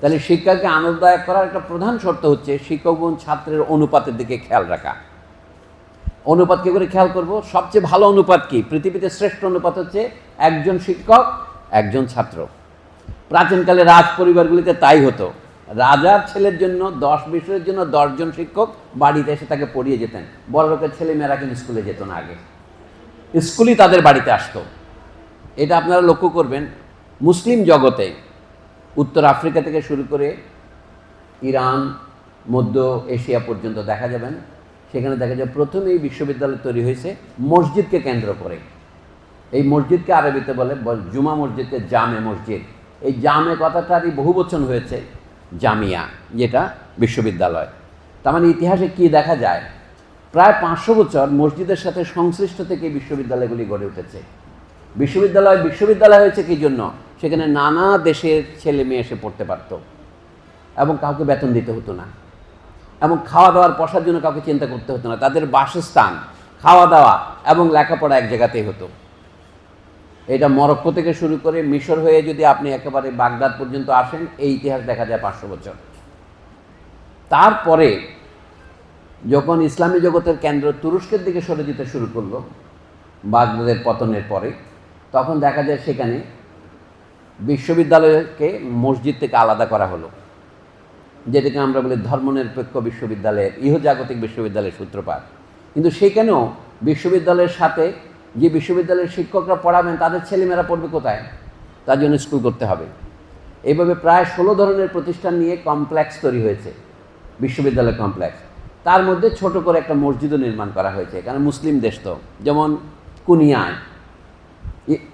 তাহলে শিক্ষাকে আনন্দদায়ক করার একটা প্রধান শর্ত হচ্ছে শিক্ষক এবং ছাত্রের অনুপাতের দিকে খেয়াল রাখা। অনুপাত কী করে খেয়াল করব? সবচেয়ে ভালো অনুপাত কি? পৃথিবীতে শ্রেষ্ঠ অনুপাত হচ্ছে একজন শিক্ষক, একজন ছাত্র। প্রাচীনকালে রাজ পরিবারগুলিতে তাই হতো। রাজার ছেলের জন্য দশ বিষয়ের জন্য দশজন শিক্ষক বাড়িতে এসে তাকে পড়িয়ে যেতেন। বড় লোকের ছেলেমেয়েরা কিন্তু স্কুলে যেত না আগে। স্কুলই তাদের বাড়িতে আসতো। এটা আপনারা লক্ষ্য করবেন। মুসলিম জগতে উত্তর আফ্রিকা থেকে শুরু করে ইরান, মধ্য এশিয়া পর্যন্ত দেখা যাবেন। সেখানে দেখা যায় প্রথমে এই বিশ্ববিদ্যালয় তৈরি হয়েছে মসজিদকে কেন্দ্র করে। এই মসজিদকে আরবিতে বলে জুমা মসজিদকে জামে মসজিদ। এই জামে কথাটারই বহু বচন হয়েছে জামিয়া, যেটা বিশ্ববিদ্যালয়। তার মানে ইতিহাসে কি দেখা যায়? প্রায় পাঁচশো বছর মসজিদের সাথে সংশ্লিষ্ট থেকে বিশ্ববিদ্যালয়গুলি গড়ে উঠেছে। বিশ্ববিদ্যালয় বিশ্ববিদ্যালয় হয়েছে কি জন্য? সেখানে নানা দেশের ছেলে মেয়ে এসে পড়তে পারত এবং কাউকে বেতন দিতে হতো না। এবং খাওয়া দাওয়ার বসার জন্য কাউকে চিন্তা করতে হতো না। তাদের বাসস্থান, খাওয়া দাওয়া এবং লেখাপড়া এক জায়গাতেই হতো। এটা মরক্কো থেকে শুরু করে মিশর হয়ে যদি আপনি একেবারে বাগদাদ পর্যন্ত আসেন, এই ইতিহাস দেখা যায় পাঁচশো বছর। তারপরে যখন ইসলামী জগতের কেন্দ্র তুরস্কের দিকে সরে যেতে শুরু করল, বাগদাদের পতনের পরে, তখন দেখা যায় সেখানে বিশ্ববিদ্যালয়কে মসজিদ থেকে আলাদা করা হলো, যেটাকে আমরা বলি ধর্মনিরপেক্ষ বিশ্ববিদ্যালয়ের ইহজাগতিক বিশ্ববিদ্যালয়ের সূত্রপাত। কিন্তু সেখানেও বিশ্ববিদ্যালয়ের সাথে যে বিশ্ববিদ্যালয়ের শিক্ষকরা পড়াবেন, তাদের ছেলেমেয়েরা পড়বে কোথায়? তার জন্য স্কুল করতে হবে। এইভাবে প্রায় ষোলো ধরনের প্রতিষ্ঠান নিয়ে কমপ্লেক্স তৈরি হয়েছে, বিশ্ববিদ্যালয় কমপ্লেক্স। তার মধ্যে ছোট করে একটা মসজিদও নির্মাণ করা হয়েছে কারণ মুসলিম দেশ তো। যেমন কুনিয়ায়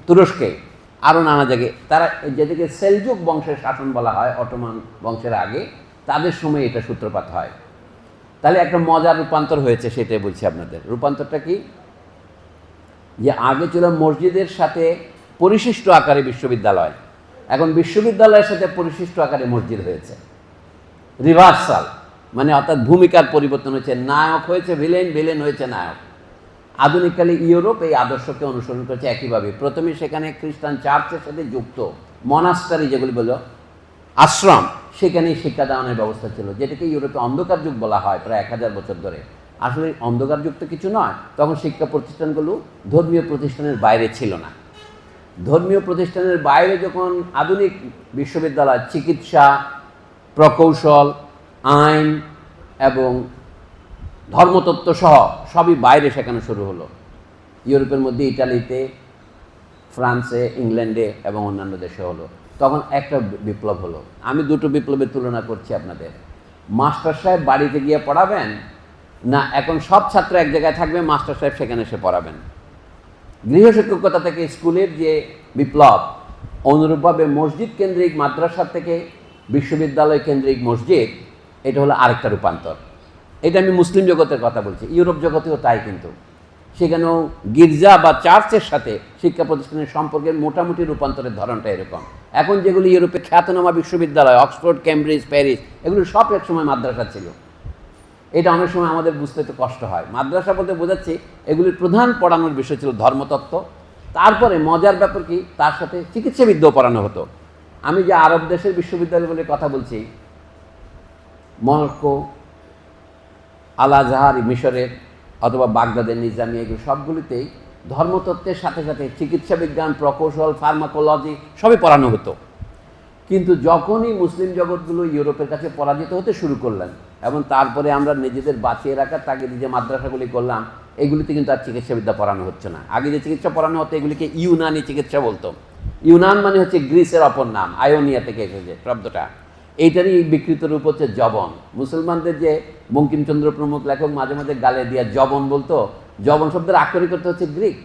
তুরস্কে। আরও নানা জায়গায়। তারা যেদিকে সেলজুক বংশের শাসন বলা হয়, অটোমান বংশের আগে, তাদের সময় এটা সূত্রপাত হয়। তাহলে একটা মজার রূপান্তর হয়েছে, সেটাই বলছি আপনাদের। রূপান্তরটা কি? যে আগে ছিল মসজিদের সাথে পরিশিষ্ট আকারে বিশ্ববিদ্যালয়। এখন বিশ্ববিদ্যালয়ের সাথে পরিশিষ্ট আকারে মসজিদ হয়েছে। রিভার্সাল মানে অর্থাৎ ভূমিকার পরিবর্তন হয়েছে। নায়ক হয়েছে, ভিলেন ভিলেন হয়েছে, নায়ক। আধুনিককালে ইউরোপ এই আদর্শকে অনুসরণ করেছে একইভাবে। প্রথমে সেখানে খ্রিস্টান চার্চের সাথে যুক্ত মনাস্টারি যেগুলি বলো, আশ্রম, সেখানেই শিক্ষা দানের ব্যবস্থা ছিল, যেটাকে ইউরোপে অন্ধকার যুগ বলা হয় প্রায় এক হাজার বছর ধরে। আসলে অন্ধকার যুগ তো কিছু নয়, তখন শিক্ষা প্রতিষ্ঠানগুলো ধর্মীয় প্রতিষ্ঠানের বাইরে ছিল না। ধর্মীয় প্রতিষ্ঠানের বাইরে যখন আধুনিক বিশ্ববিদ্যালয়, চিকিৎসা, প্রকৌশল, আইন এবং ধর্মতত্ত্ব সহ সবই বাইরে শেখানো শুরু হলো। ইউরোপের মধ্যে ইটালিতে, ফ্রান্সে, ইংল্যান্ডে এবং অন্যান্য দেশে হলো। তখন একটা বিপ্লব হলো। আমি দুটো বিপ্লবের তুলনা করছি আপনাদের। মাস্টার সাহেব বাড়িতে গিয়ে পড়াবেন? না, এখন সব ছাত্র এক জায়গায় থাকবে, মাস্টার সাহেব সেখানে এসে পড়াবেন। গৃহশিক্ষকতা থেকে স্কুলের যে বিপ্লব, অনুরূপভাবে মসজিদ কেন্দ্রিক মাদ্রাসা থেকে বিশ্ববিদ্যালয় কেন্দ্রিক মসজিদ, এটা হলো আরেকটা রূপান্তর। এটা আমি মুসলিম জগতের কথা বলছি, ইউরোপ জগতেও তাই কিন্তু। সেখানেও গির্জা বা চার্চের সাথে শিক্ষা প্রতিষ্ঠানের সম্পর্কের মোটামুটি রূপান্তরের ধরনটা এরকম। এখন যেগুলি ইউরোপে খ্যাতনামা বিশ্ববিদ্যালয়, অক্সফোর্ড ক্যামব্রিজ প্যারিস, এগুলো সব এক সময় মাদ্রাসা ছিল। এটা অনেক সময় আমাদের বুঝতে তো কষ্ট হয়। মাদ্রাসা বলতে বোঝাচ্ছি, এগুলির প্রধান পড়ানোর বিষয় ছিল ধর্মতত্ত্ব। তারপরে মজার ব্যাপার কি, তার সাথে চিকিৎসাবিদ্যাও পড়ানো হতো। আমি যে আরব দেশের বিশ্ববিদ্যালয়গুলির কথা বলছি মরক্কো আল আজহার মিশরের অথবা বাগদাদের নিজামি, এগুলো সবগুলিতেই ধর্মতত্ত্বের সাথে সাথে চিকিৎসা বিজ্ঞান, প্রকৌশল, ফার্মাকোলজি সবই পড়ানো হতো। কিন্তু যখনই মুসলিম জগৎগুলো ইউরোপের কাছে পরাজিত হতে শুরু করলেন, এবং তারপরে আমরা নিজেদের বাঁচিয়ে রাখার তাকে যে মাদ্রাসাগুলি করলাম, এগুলিতে কিন্তু আর চিকিৎসাবিদ্যা পড়ানো হচ্ছে না। আগে যে চিকিৎসা পড়ানো হতো, এগুলিকে ইউনানি চিকিৎসা বলতো। ইউনান মানে হচ্ছে গ্রিসের অপর নাম, আয়োনিয়া থেকে এসেছে, শব্দটা। এইটারই বিকৃত রূপ হচ্ছে জবন মুসলমানদের যে বঙ্কিমচন্দ্র প্রমুখ লেখক মাঝে মাঝে গালে দিয়া জবন বলতো জবন শব্দের আক্ষরিক হচ্ছে গ্রিক।